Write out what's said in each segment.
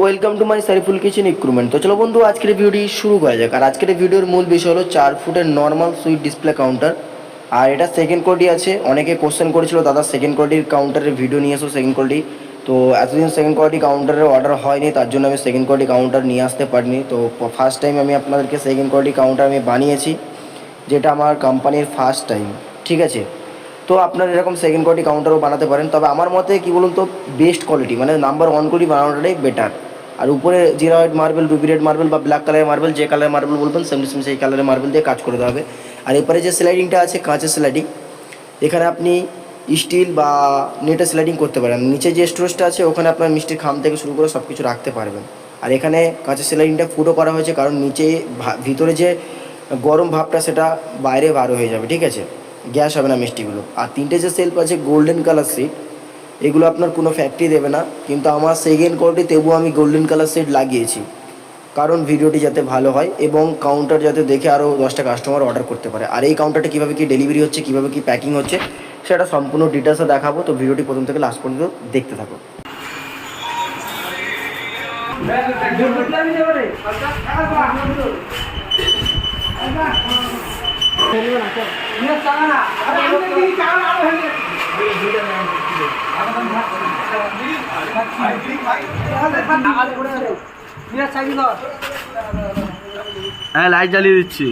Welcome to my Shariful kitchen ইক্রুমেন্ট তো চলো বন্ধু, আজকের ভিডিওটি শুরু করা যাক। আর আজকের ভিডিওর মূল বিষয় হলো চার ফুটের নর্মাল সুইট ডিসপ্লে কাউন্টার আর এটা সেকেন্ড কোয়ালিটি আছে। অনেকে কোশ্চেন করেছিল, দাদা সেকেন্ড কোয়ালিটির কাউন্টারের ভিডিও নিয়ে এসো সেকেন্ড কোয়ালিটি তো এতদিন সেকেন্ড কোয়ালিটি কাউন্টারের অর্ডার হয়নি, তার জন্য আমি সেকেন্ড কোয়ালিটি কাউন্টার নিয়ে আসতে পারিনি। তো ফার্স্ট টাইম আমি আপনাদেরকে সেকেন্ড কোয়ালিটি কাউন্টার আমি বানিয়েছি, যেটা আমার কোম্পানির ফার্স্ট টাইম ঠিক আছে? তো আপনারা এরকম সেকেন্ড কোয়ালিটি কাউন্টারও বানাতে পারেন। তবে আমার মতে, কি বলুন তো বেস্ট কোয়ালিটি মানে নাম্বার ওয়ান কোয়ালিটি বানানোটাই বেটার আর উপরে জিরা white marble ruby red marble বা ব্ল্যাক কালারের মার্বেল যে কালারের মার্বেল বলবেন সেম সেম সেই কালারের মার্বেল দিয়ে কাজ করে দেওয়া হবে। আর এরপরে যে স্লাইডিংটা আছে, কাঁচের স্লাইডিং এখানে আপনি স্টিল বা নেটের স্লাইডিং করতে পারেন। নিচে যে স্টোরেজটা আছে, ওখানে আপনার মিষ্টির খাম থেকে শুরু করে সব কিছু রাখতে পারবেন। আর এখানে কাঁচের স্লাইডিংটা ফুটো করা হয়েছে, কারণ নিচে ভিতরে যে গরম ভাবটা, সেটা বাইরে বার হয়ে যাবে, ঠিক আছে? গ্যাস হবে না মিষ্টিগুলো। আর তিনটে যে সেলফ আছে গোল্ডেন কালার সিট এগুলো আপনার কোনো ফ্যাক্টরি দেবে না। কিন্তু আমার সেকেন্ড কোয়ালিটি তবুও আমি গোল্ডেন কালার সেট লাগিয়েছি। কারণ ভিডিওটি যাতে ভালো হয় এবং কাউন্টার যাতে দেখে আরও দশটা কাস্টমার অর্ডার করতে পারে। আর এই কাউন্টারটা কীভাবে কি ডেলিভারি হচ্ছে, কীভাবে কি প্যাকিং হচ্ছে, সেটা সম্পূর্ণ ডিটেলসে দেখাবো। তো ভিডিওটি প্রথম থেকে লাস্ট পর্যন্ত দেখতে থাকো। হ্যাঁ লাইট জ্বালিয়ে দিচ্ছি।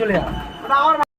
চলে